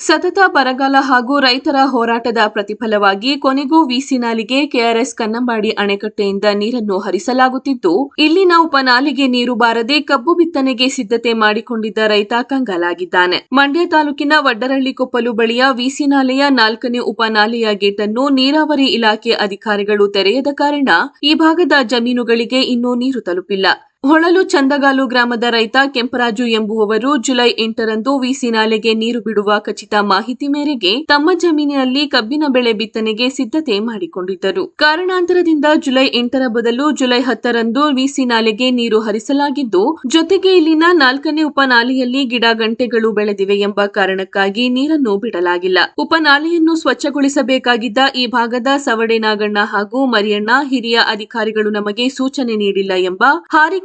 ಸತತ ಬರಗಾಲ ಹಾಗೂ ರೈತರ ಹೋರಾಟದ ಪ್ರತಿಫಲವಾಗಿ ಕೊನೆಗೂ ವಿಸಿನಾಲಿಗೆ ಕೆಆರ್ಎಸ್ ಕನ್ನಂಬಾಡಿ ಅಣೆಕಟ್ಟೆಯಿಂದ ನೀರನ್ನು ಹರಿಸಲಾಗುತ್ತಿದ್ದು, ಇಲ್ಲಿನ ಉಪನಾಲಿಗೆ ನೀರು ಬಾರದೆ ಕಬ್ಬು ಬಿತ್ತನೆಗೆ ಸಿದ್ಧತೆ ಮಾಡಿಕೊಂಡಿದ್ದ ರೈತ ಕಂಗಾಲಾಗಿದ್ದಾನೆ. ಮಂಡ್ಯ ತಾಲೂಕಿನ ವಡ್ಡರಳ್ಳಿ ಕೊಪ್ಪಲು ಬಳಿಯ ವಿಸಿನಾಲೆಯ ನಾಲ್ಕನೇ ಉಪನಾಲೆಯ ಗೇಟನ್ನು ನೀರಾವರಿ ಇಲಾಖೆ ಅಧಿಕಾರಿಗಳು ತೆರೆಯದ ಕಾರಣ ಈ ಭಾಗದ ಜಮೀನುಗಳಿಗೆ ಇನ್ನೂ ನೀರು ತಲುಪಿಲ್ಲ. ಹೊಳಲು ಚಂದಗಾಲು ಗ್ರಾಮದ ರೈತ ಕೆಂಪರಾಜು ಎಂಬುವವರು ಜುಲೈ ಎಂಟರಂದು ವಿಸಿ ನಾಲೆಗೆ ನೀರು ಬಿಡುವ ಖಚಿತ ಮಾಹಿತಿ ಮೇರೆಗೆ ತಮ್ಮ ಜಮೀನಿನಲ್ಲಿ ಕಬ್ಬಿನ ಬೆಳೆ ಬಿತ್ತನೆಗೆ ಸಿದ್ಧತೆ ಮಾಡಿಕೊಂಡಿದ್ದರು. ಕಾರಣಾಂತರದಿಂದ ಜುಲೈ ಎಂಟರ ಬದಲು ಜುಲೈ ಹತ್ತರಂದು ವಿಸಿ ನಾಲೆಗೆ ನೀರು ಹರಿಸಲಾಗಿದ್ದು, ಜೊತೆಗೆ ಇಲ್ಲಿನ ನಾಲ್ಕನೇ ಉಪನಾಲೆಯಲ್ಲಿ ಗಿಡ ಗಂಟೆಗಳು ಬೆಳೆದಿವೆ ಎಂಬ ಕಾರಣಕ್ಕಾಗಿ ನೀರನ್ನು ಬಿಡಲಾಗಿಲ್ಲ. ಉಪನಾಲೆಯನ್ನು ಸ್ವಚ್ಛಗೊಳಿಸಬೇಕಾಗಿದ್ದ ಈ ಭಾಗದ ಸವಡೆ ನಾಗಣ್ಣ ಹಾಗೂ ಮರಿಯಣ್ಣ ಹಿರಿಯ ಅಧಿಕಾರಿಗಳು ನಮಗೆ ಸೂಚನೆ ನೀಡಿಲ್ಲ ಎಂಬ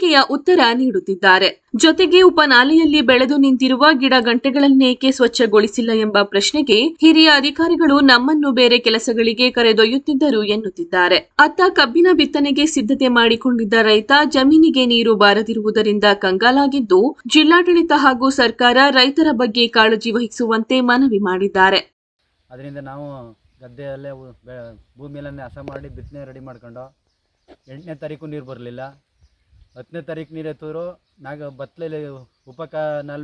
ಹಾರಿಕೆಯ ಉತ್ತರ ನೀಡುತ್ತಿದ್ದಾರೆ. ಜೊತೆಗೆ ಉಪನಾಲೆಯಲ್ಲಿ ಬೆಳೆದು ನಿಂತಿರುವ ಗಿಡ ಗಂಟೆಗಳನ್ನೇಕೆ ಸ್ವಚ್ಛಗೊಳಿಸಿಲ್ಲ ಎಂಬ ಪ್ರಶ್ನೆಗೆ ಹಿರಿಯ ಅಧಿಕಾರಿಗಳು ನಮ್ಮನ್ನು ಬೇರೆ ಕೆಲಸಗಳಿಗೆ ಕರೆದೊಯ್ಯುತ್ತಿದ್ದರು ಎನ್ನುತ್ತಿದ್ದಾರೆ. ಅತ್ತ ಕಬ್ಬಿನ ಬಿತ್ತನೆಗೆ ಸಿದ್ಧತೆ ಮಾಡಿಕೊಂಡಿದ್ದ ರೈತ ಜಮೀನಿಗೆ ನೀರು ಬಾರದಿರುವುದರಿಂದ ಕಂಗಾಲಾಗಿದ್ದು, ಜಿಲ್ಲಾಡಳಿತ ಹಾಗೂ ಸರ್ಕಾರ ರೈತರ ಬಗ್ಗೆ ಕಾಳಜಿ ವಹಿಸುವಂತೆ ಮನವಿ ಮಾಡಿದ್ದಾರೆ. ಅದರಿಂದ ನಾವು ಗದ್ದೆಯಲ್ಲೇ ಭೂಮಿಯಲ್ಲೇ ಹಸ ಮಾಡಿ ಬಿತ್ತನೆ ರೆಡಿ ಮಾಡ್ಕೊಂಡು, ಎಂಟನೇ ತಾರೀಕು ನೀರು ಬರಲಿಲ್ಲ. ಹತ್ತನೇ ತಾರೀಕು ನೀರು ಎತ್ತಿದ್ರು ನಾಗ ಬತ್ತಲಲ್ಲಿ ಉಪಕ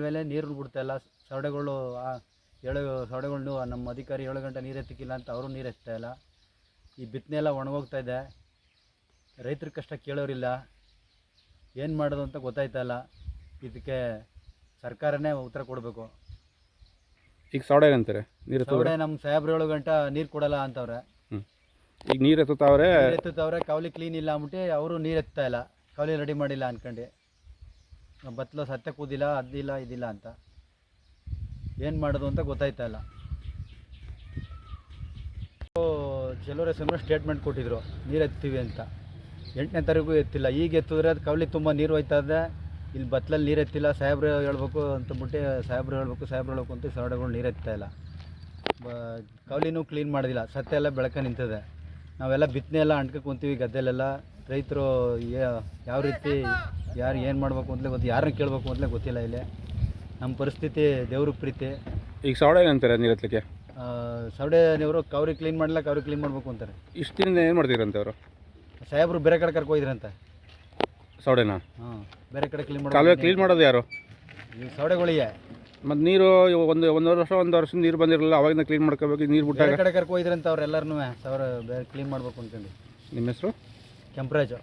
ಮೇಲೆ ನೀರು ಬಿಡ್ತಾಯಿಲ್ಲ ಸೊಡೆಗಳು ಆ ಏಳು ಸೊಡೆಗಳನ್ನು ನಮ್ಮ ಅಧಿಕಾರಿ ಏಳು ಗಂಟೆ ನೀರು ಎತ್ತಿಕ್ಕಿಲ್ಲ ಅಂತ ಅವರು ನೀರು ಎತ್ತಾಯಿಲ್ಲ ಈ ಬಿತ್ತನೆ ಎಲ್ಲ ಒಣಗೋಗ್ತಾ ಇದೆ. ರೈತರ ಕಷ್ಟ ಕೇಳೋರಿಲ್ಲ. ಏನು ಮಾಡೋದು ಅಂತ ಗೊತ್ತಾಯ್ತಾ ಇಲ್ಲ. ಇದಕ್ಕೆ ಸರ್ಕಾರನೇ ಉತ್ತರ ಕೊಡಬೇಕು. ಈಗ ಸೌಡೆ ಅಂತಾರೆ ನೀರು ಸೊಡೆ ನಮ್ಮ ಸಾಹೇಬ್ರು ಏಳು ಗಂಟೆ ನೀರು ಕೊಡಲ್ಲ ಅಂತವ್ರೆ. ಈಗ ನೀರು ಎತ್ತುತ್ತವ್ರೆ ನೀರ್ ಎತ್ತುತ್ತವ್ರೆ ಕವಲಿ ಕ್ಲೀನ್ ಇಲ್ಲ ಅಂದ್ಬಿಟ್ಟು ಅವರು ನೀರು ಎತ್ತಾಯಿಲ್ಲ ಇಲ್ಲ. ಕವಲಿ ರೆಡಿ ಮಾಡಿಲ್ಲ ಅನ್ಕೊಂಡು. ಬತ್ತಲು ಸತ್ಯ ಕೂದಿಲ್ಲ, ಅದಿಲ್ಲ, ಇದಿಲ್ಲ ಅಂತ. ಏನು ಮಾಡೋದು ಅಂತ ಗೊತ್ತಾಯ್ತಾ ಇಲ್ಲ. ಕೆಲವರೇ ಸುಮ್ಮನೆ ಸ್ಟೇಟ್ಮೆಂಟ್ ಕೊಟ್ಟಿದ್ರು, ನೀರು ಎತ್ತೀವಿ ಅಂತ. ಎಂಟನೇ ತಾರೀಕು ಎತ್ತಿಲ್ಲ. ಈಗ ಎತ್ತಿದ್ರೆ ಅದು ಕವಲಿ ತುಂಬ ನೀರು ಹೋಯ್ತಾ ಇದೆ ಇಲ್ಲಿ ಬತ್ತಲಲ್ಲಿ ನೀರು ಎತ್ತಿಲ್ಲ. ಸಾಹೇಬ್ರು ಹೇಳ್ಬೇಕು ಅಂತಂದ್ಬಿಟ್ಟು ಸಾಹೇಬ್ರು ಹೇಳ್ಬೇಕು ಸಾಹೇಬ್ರು ಹೇಳ್ಬೇಕು ಅಂತ ಸೊರಡೆಗಳು ನೀರು ಎತ್ತಾ ಇಲ್ಲ. ಬ, ಕವಲಿನೂ ಕ್ಲೀನ್ ಮಾಡೋದಿಲ್ಲ. ಸತ್ಯ ಎಲ್ಲ ಬೆಳಕ ನಿಂತದೆ. ನಾವೆಲ್ಲ ಬಿತ್ತನೆ ಎಲ್ಲ ಅಂಟ್ಕೆ ಗದ್ದೆಲೆಲ್ಲ. ರೈತರು ಯಾವ ರೀತಿ ಯಾರು ಏನು ಮಾಡ್ಬೇಕು ಅಂತಲೇ ಗೊತ್ತು ಯಾರನ್ನ ಕೇಳಬೇಕು ಅಂತಲೇ ಗೊತ್ತಿಲ್ಲ ಇಲ್ಲಿ. ನಮ್ಮ ಪರಿಸ್ಥಿತಿ ದೇವ್ರ ಪ್ರೀತಿ. ಈಗ ಸೌಡೆ ಅಂತಾರೆ ನೀರತ್ಲಿಕ್ಕೆ ಸೌಡೆ ನೀವರು ಕವ್ರಿ ಕ್ಲೀನ್ ಮಾಡ್ಲಿಕ್ಕೆ ಕವ್ರಿ ಕ್ಲೀನ್ ಮಾಡ್ಬೇಕು ಅಂತಾರೆ. ಇಷ್ಟು ದಿನದಿಂದ ಏನು ಮಾಡ್ತೀರಂತೆ ಅವರು? ಸಾಹೇಬ್ರು ಬೇರೆ ಕಡೆ ಕರ್ಕೊಯ್ದಿರಂತೆ ಸೌಡೆನ? ಹಾಂ ಬೇರೆ ಕಡೆ ಕ್ಲೀನ್ ಕಾಲುವೆ ಮಾಡಿ ಕ್ಲೀನ್ ಮಾಡೋದು ಯಾರು? ಈ ಸೌಡೆಗಳಿಗೆ. ಮತ್ತು ನೀರು ಒಂದು ಒಂದೂವರೆ ವರ್ಷ ಒಂದು ವರ್ಷ ನೀರು ಬಂದಿರಲಿಲ್ಲ ಅವಾಗಿಂದ ಕ್ಲೀನ್ ಮಾಡ್ಕೋಬೇಕು ನೀರು ಬೇರೆ ಬಿಟ್ಟಾಗ ಕಡೆ ಕರ್ಕೊ ಅವ್ರು ಅವ್ರೆಲ್ಲರೂ ಸಾವಿರ ಬೇರೆ ಕ್ಲೀನ್ ಮಾಡ್ಬೇಕು ಅಂತಂದು ನಿಮ್ಮ ಹೆಸರು? temperature